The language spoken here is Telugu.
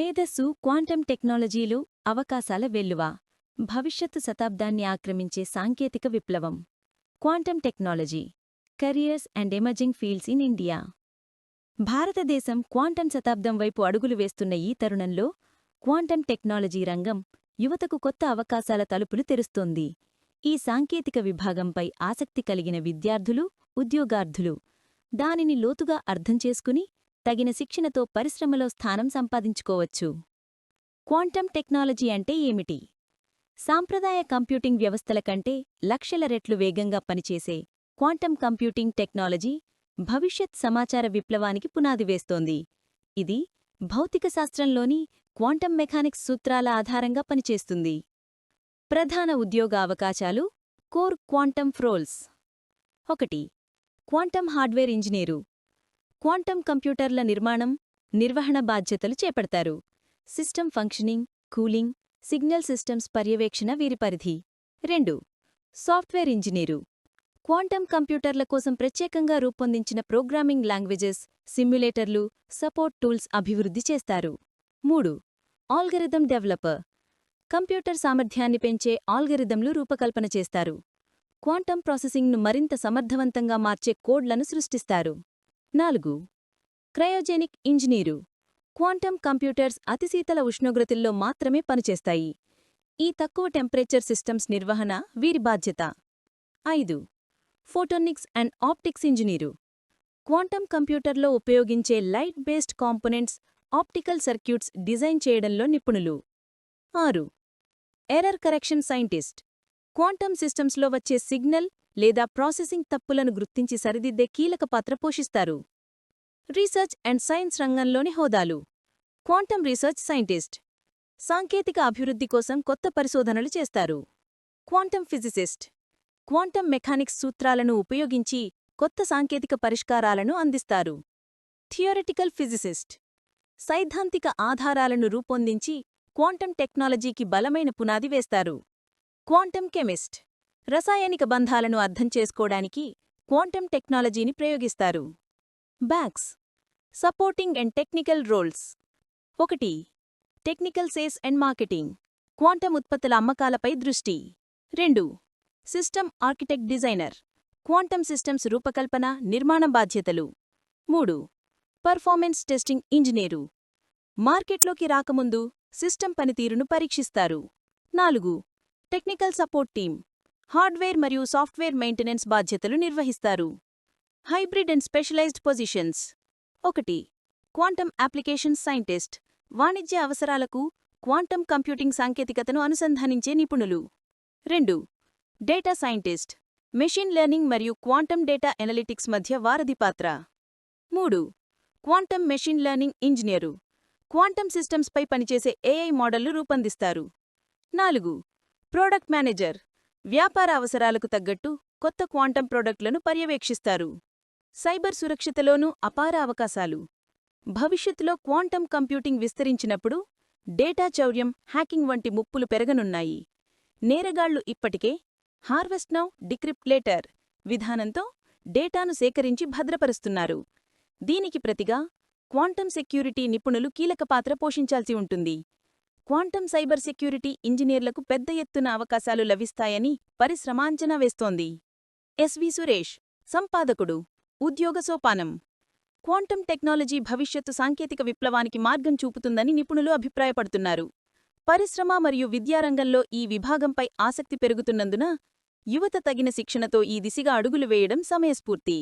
మేధస్సు క్వాంటం టెక్నాలజీలు అవకాశాల వెల్లువ. భవిష్యత్తు శతాబ్దాన్ని ఆక్రమించే సాంకేతిక విప్లవం. Quantum technology. Careers and emerging fields in India. భారతదేశం క్వాంటం శతాబ్దం వైపు అడుగులు వేస్తున్న ఈ తరుణంలో క్వాంటం టెక్నాలజీ రంగం యువతకు కొత్త అవకాశాల తలుపులు తెరుస్తోంది. ఈ సాంకేతిక విభాగంపై ఆసక్తి కలిగిన విద్యార్థులు ఉద్యోగార్థులు దానిని లోతుగా అర్థం చేసుకుని తగిన శిక్షణతో పరిశ్రమలో స్థానం సంపాదించుకోవచ్చు. క్వాంటం టెక్నాలజీ అంటే ఏమిటి? సాంప్రదాయ కంప్యూటింగ్ వ్యవస్థల కంటే లక్షల రెట్లు వేగంగా పనిచేసే క్వాంటం కంప్యూటింగ్ టెక్నాలజీ భవిష్యత్ సమాచార విప్లవానికి పునాది వేస్తోంది. ఇది భౌతిక శాస్త్రంలోని క్వాంటం మెకానిక్స్ సూత్రాల ఆధారంగా పనిచేస్తుంది. ప్రధాన ఉద్యోగ అవకాశాలు కోర్ క్వాంటం ఫ్రోల్స్. ఒకటి క్వాంటం హార్డ్వేర్ ఇంజనీరు. క్వాంటం కంప్యూటర్ల నిర్మాణం నిర్వహణ బాధ్యతలు చేపడతారు. System functioning cooling signal systems పర్యవేక్షణ వీరి పరిధి. రెండు సాఫ్ట్వేర్ ఇంజనీరు. క్వాంటం కంప్యూటర్ల కోసం ప్రత్యేకంగా రూపొందించిన ప్రోగ్రామింగ్ లాంగ్వేజెస్ సిమ్యులేటర్లు సపోర్ట్ టూల్స్ అభివృద్ధి చేస్తారు. మూడు ఆల్గరిథం డెవలపర్. కంప్యూటర్ సామర్థ్యాన్ని పెంచే ఆల్గరిథంలు రూపకల్పన చేస్తారు. క్వాంటం ప్రాసెసింగ్ను మరింత సమర్థవంతంగా మార్చే కోడ్లను సృష్టిస్తారు. నాలుగు. Cryogenic engineer. క్వాంటం కంప్యూటర్స్ అతిశీతల ఉష్ణోగ్రతల్లో మాత్రమే పనిచేస్తాయి. ఈ తక్కువ టెంపరేచర్ సిస్టమ్స్ నిర్వహణ వీరి బాధ్యత. ఐదు. Photonics and optics engineer. Quantum కంప్యూటర్లో ఉపయోగించే light based components optical circuits design చేయడంలో నిపుణులు. ఆరు. Error correction scientist. క్వాంటమ్ సిస్టమ్స్లో వచ్చే సిగ్నల్ లేదా ప్రాసెసింగ్ తప్పులను గుర్తించి సరిదిద్దే కీలక పాత్ర పోషిస్తారు. రీసెర్చ్ అండ్ సైన్స్ రంగంలోని హోదాలు. Quantum research scientist. సాంకేతిక అభివృద్ధి కోసం కొత్త పరిశోధనలు చేస్తారు. Quantum physicist. క్వాంటం మెకానిక్స్ సూత్రాలను ఉపయోగించి కొత్త సాంకేతిక పరిష్కారాలను అందిస్తారు. Theoretical physicist. సైద్ధాంతిక ఆధారాలను రూపొందించి క్వాంటం టెక్నాలజీకి బలమైన పునాది వేస్తారు. Quantum chemist. రసాయనిక బంధాలను అర్థం చేసుకోవడానికి క్వాంటం టెక్నాలజీని ప్రయోగిస్తారు. Backs supporting and technical roles. ఒకటి technical sales and marketing quantum ఉత్పత్తుల అమ్మకాలపై దృష్టి. రెండు system architect designer quantum systems రూపకల్పన నిర్మాణ బాధ్యతలు. మూడు పర్ఫార్మెన్స్ టెస్టింగ్ ఇంజనీరు. మార్కెట్లోకి రాకముందు సిస్టమ్ పనితీరును పరీక్షిస్తారు. నాలుగు టెక్నికల్ సపోర్ట్ టీం హార్డ్వేర్ మరియు సాఫ్ట్వేర్ మెయింటెనెన్స్ బాధ్యతలు నిర్వహిస్తారు. Hybrid and specialised positions. ఒకటి క్వాంటం అప్లికేషన్ సైంటిస్ట్. వాణిజ్య అవసరాలకు క్వాంటం కంప్యూటింగ్ సాంకేతికతను అనుసంధానించే నిపుణులు. రెండు డేటా సైంటిస్ట్. మెషిన్ లెర్నింగ్ మరియు క్వాంటం డేటా ఎనలిటిక్స్ మధ్య వారధి పాత్ర. మూడు quantum machine learning engineer. Quantum సిస్టమ్స్పై పనిచేసే ఏఐ మోడళ్ళు రూపొందిస్తారు. నాలుగు ప్రోడక్ట్ మేనేజర్. వ్యాపార అవసరాలకు తగ్గట్టు కొత్త క్వాంటం ప్రోడక్ట్లను పర్యవేక్షిస్తారు. సైబర్ సురక్షితలోనూ అపార అవకాశాలు. భవిష్యత్తులో క్వాంటం కంప్యూటింగ్ విస్తరించినప్పుడు డేటా చౌర్యం హ్యాకింగ్ వంటి ముప్పులు పెరగనున్నాయి. నేరగాళ్ళు ఇప్పటికే హార్వెస్ట్ నౌ డిక్రిప్ట్ లేటర్ విధానంతో డేటాను సేకరించి భద్రపరుస్తున్నారు. దీనికి ప్రతిగా క్వాంటం సెక్యూరిటీ నిపుణులు కీలక పాత్ర పోషించాల్సి ఉంటుంది. క్వాంటం సైబర్ సెక్యూరిటీ ఇంజనీర్లకు పెద్ద ఎత్తున అవకాశాలు లభిస్తాయని పరిశ్రమ అంచనా వేస్తోంది ఎస్వి సురేష్ సంపాదకుడు ఉద్యోగ సోపానం. క్వాంటం టెక్నాలజీ భవిష్యత్తు సాంకేతిక విప్లవానికి మార్గం చూపుతుందని నిపుణులు అభిప్రాయపడుతున్నారు. పరిశ్రమ మరియు విద్యారంగంలో ఈ విభాగంపై ఆసక్తి పెరుగుతున్నందున యువత తగిన శిక్షణతో ఈ దిశగా అడుగులు వేయడం సమయస్ఫూర్తి.